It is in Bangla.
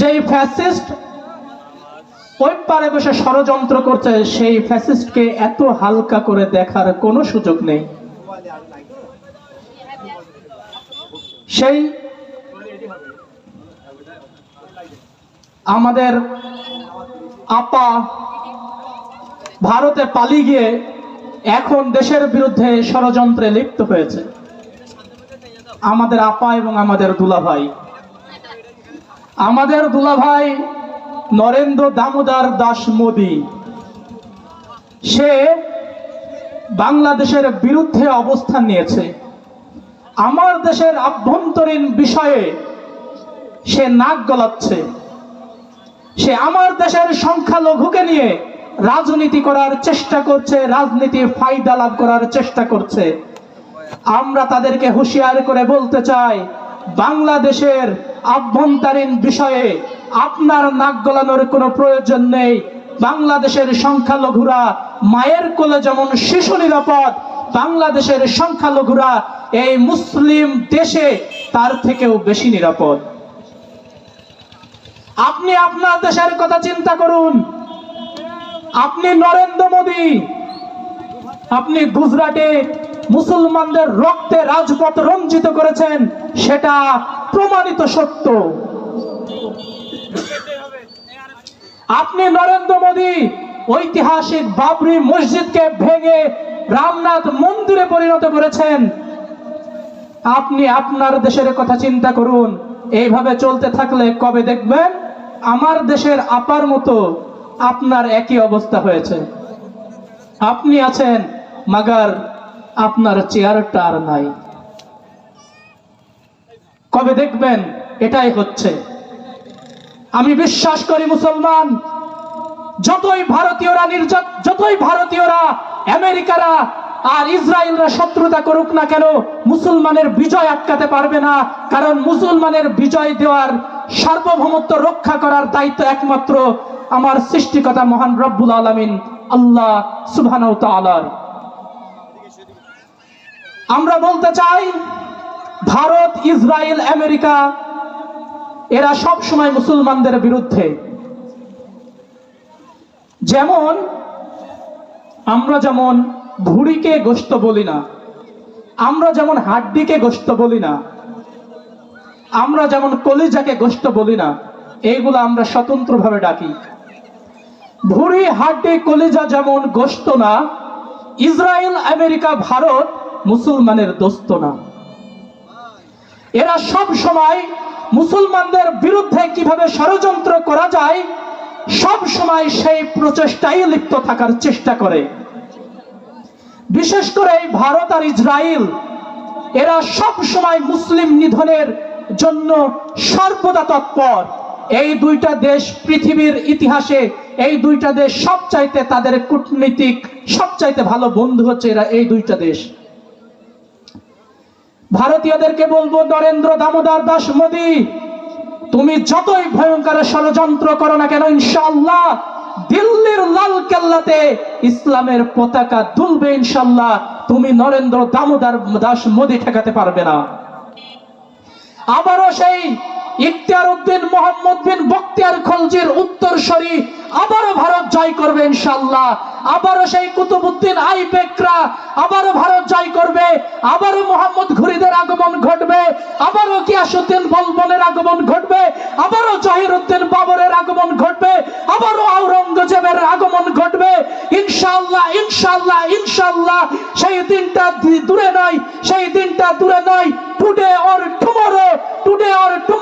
যেই ফ্যাসিস্ট ওই পারে বসে ষড়যন্ত্র করছে, সেই ফ্যাসিস্টকে এত হালকা করে দেখার কোনো সুযোগ নেই। সেই আমাদের আপা ভারতে পালিয়ে গিয়ে এখন দেশের বিরুদ্ধে ষড়যন্ত্রে লিপ্ত হয়েছে। আমাদের আপা এবং আমাদের দুলাভাই। আমাদের দুলাভাই নরেন্দ্র দামোদর দাস মোদী, সে বাংলাদেশের বিরুদ্ধে অবস্থান নিয়েছে। আমার দেশের আভ্যন্তরীণ বিষয়ে সে নাক গলাচ্ছে। সে আমার দেশের সংখ্যালঘুকে নিয়ে রাজনীতি করার চেষ্টা করছে, রাজনীতির ফায়দা লাভ করার চেষ্টা করছে। আমরা তাদেরকে হুঁশিয়ার করে বলতে চাই, বাংলাদেশের আভ্যন্তরীণ বিষয়ে আপনার নাক গলানোর কোনো প্রয়োজন নেই। বাংলাদেশের সংখ্যালঘুরা মায়ের কোলে যেমন শিশু নিরাপদ, বাংলাদেশের সংখ্যালঘুরা এই মুসলিম দেশে তার থেকেও বেশি নিরাপদ। আপনি আপনার দেশের কথা চিন্তা করুন। আপনি নরেন্দ্র মোদী, আপনি গুজরাটে মুসলমানদের রক্তে রাজপথ রঞ্জিত করেছেন, সেটা প্রমাণিত সত্য। আপনি নরেন্দ্র মোদী ঐতিহাসিক বাবরি মসজিদকে ভেঙে রামনাথ মন্দিরে পরিণত করেছেন। আপনি আপনার দেশের কথা চিন্তা করুন। এইভাবে চলতে থাকলে কবে দেখবেন? আমার দেশের আপার মতো আপনার একই অবস্থা হয়েছে। আপনি আছেন, মাগার আপনার চেয়ারটা আর নাই। কবে দেখবেন? এটাই হচ্ছে। আমি বিশ্বাস করি মুসলমান, যতই ভারতীয়রা নির্যাত, যতই ভারতীয়রা, আমেরিকারা আর ইসরায়েলরা শত্রুতা করুক না কেন, মুসলমানের বিজয় আটকাতে পারবে না, কারণ মুসলমানের বিজয় দেওয়ার সার্বভৌমত্ব রক্ষা করার দায়িত্ব একমাত্র আমার সৃষ্টিকতা মহান রব্বুল আলমিন, আল্লাহ তালার আমরা বলতে চাই ভারত, ইসরায়েল, আমেরিকা, এরা সব সময় মুসলমানদের বিরুদ্ধে। যেমন, আমরা যেমন ঘুড়িকে গোস্ত বলি না, আমরা যেমন হাড্ডিকে গোস্ত বলি না, আমরা যেমন কলিজাকে গোস্ত বলি না এইগুলো আমরা স্বতন্ত্রভাবে ডাকি। ভুড়ি, হাড্ডি, কলিজা যেমন গোস্ত না, ইসরায়েল, আমেরিকা, ভারত মুসলমানের দোস্ত না। এরা সব সময় মুসলমানদের বিরুদ্ধে কীভাবে ষড়যন্ত্র করা যায়, সব সময় সেই প্রচেষ্টায় লিপ্ত থাকার চেষ্টা করে। বিশেষ করে ভারত আর ইসরায়েল এরা সব সময় মুসলিম নিধনের জন্য সর্বদা তৎপর। এই দুইটা দেশ পৃথিবীর ইতিহাসে, এই দুইটা দেশ সবচাইতে তাদের কূটনীতিক সবচাইতে ভালো বন্ধু হচ্ছে এরা এই দুইটা দেশ। ভারতীয়দেরকে বলব, নরেন্দ্র দামোদর দাস মোদী তুমি যতই ভয়ঙ্কর ষড়যন্ত্র করো না কেন ইনশাল্লাহ দিল্লির লাল কেল্লাতে ইসলামের পতাকা দুলবে ইনশাল্লাহ তুমি নরেন্দ্র দামোদর দাস মোদী ঠেকাতে পারবে না। আবারও সেই ইখতিয়ার উদ্দিন মোহাম্মদ বিন বক্তিয়ার খলজির উত্তরসরি আবারও ভারত জয় করবে ইনশাল্লাহ আবারও সেই কুতুবুদ্দিন আইবেকরা আবারও ভারত জয় করবে, আবারও মোহাম্মদ ঘুরিদের আগমন ঘটবে, আবারও কিয়াসুদ্দিন বলবনের আগমন ঘটবে, আবারও জহির উদ্দিন বাবরের আগমন ঘটবে, আবারও আওরঙ্গজেবের আগমন ঘটবে। ইনশাল্লাহ ইনশাল্লাহ ইনশাল্লাহ সেই দিনটা দূরে নয়, সেই দিনটা দূরে নয়। Today or tomorrow today or tomorrow